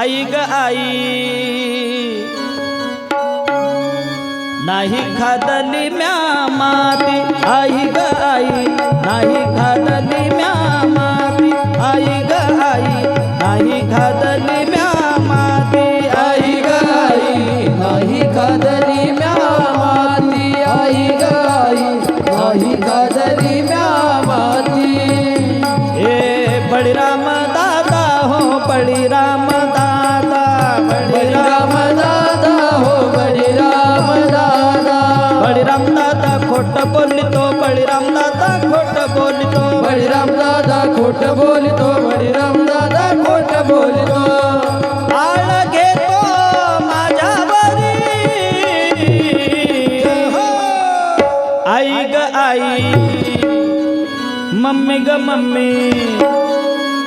आई ग आई. नाही खादली म्या माती आई ग आई. नाही खादली म्या माती आई ग आई. नाही खादली म्या माती आई ग आई. नाही खादली म्या माती आई. गाई नाही खादली म्या माती. ए बळीराम दादा हो बळीराम दादा खोट बोलितो बळीराम दादा खोट बोलतो बळीराम दादा खोट बोलतो आळ घेतो माझ्यावरी हो. आई ग आई मम्मी ग मम्मी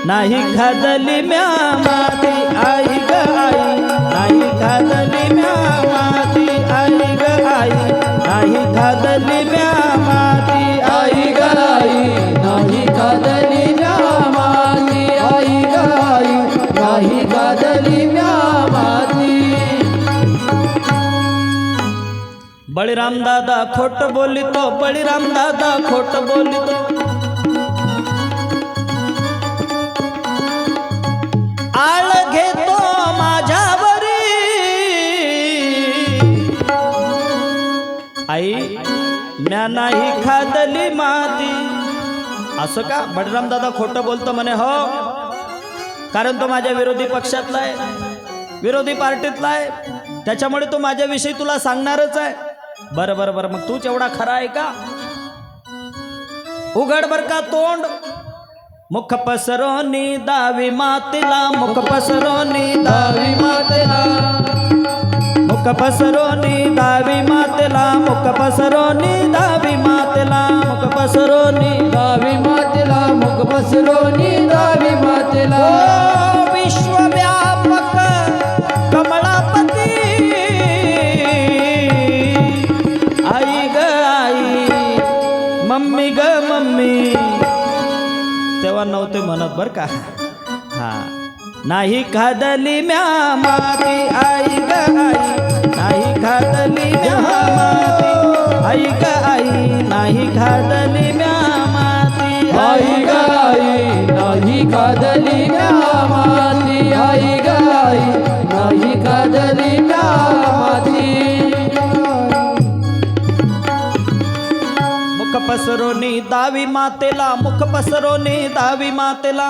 नाही खादली म्या माती आई ग आई नाही खादली म्या माती आई ग आई नाही खादली म्या माती गाई नाही कादली आई गाई नाही कादली म्या बळीराम दादा खोट बोलितो बळीराम दादा खोट बोलितो. आळ घेतो माझ्यावरी. आई म्या नाही खादली माती. असं का? बळीराम दादा खोटं बोलतो म्हणे हो. कारण तो माझ्या विरोधी पक्षातला आहे विरोधी पार्टीतला आहे. त्याच्यामुळे तो माझ्याविषयी तुला सांगणारच आहे. बरं बरं बरं मग तूच एवढा खरा आहे का? उघड बर का तोंड. मुख पसरोनी दावी मातीला मुख पसरोनी दावी दावी मातेला. मुख पसरोनी दावी मातेला मुख पसरोनी दावी मातेला मुख पसरोनी दावी मातेला मुख पसरोनी दावी मातेला. विश्वव्यापक कमळापती आई ग आई मम्मी ग मम्मी. तेव्हा नव्हते म्हणत बर का? हा. नाही खादली म्या माती आई. आई ग आई नाही खादली म्या माती. आई गाई नाही कादली म्या माती. आई गाई नाही कादली म्या माती. मुख पसरोनी दावी मातेला मुख पसरोनी दावी मातेला.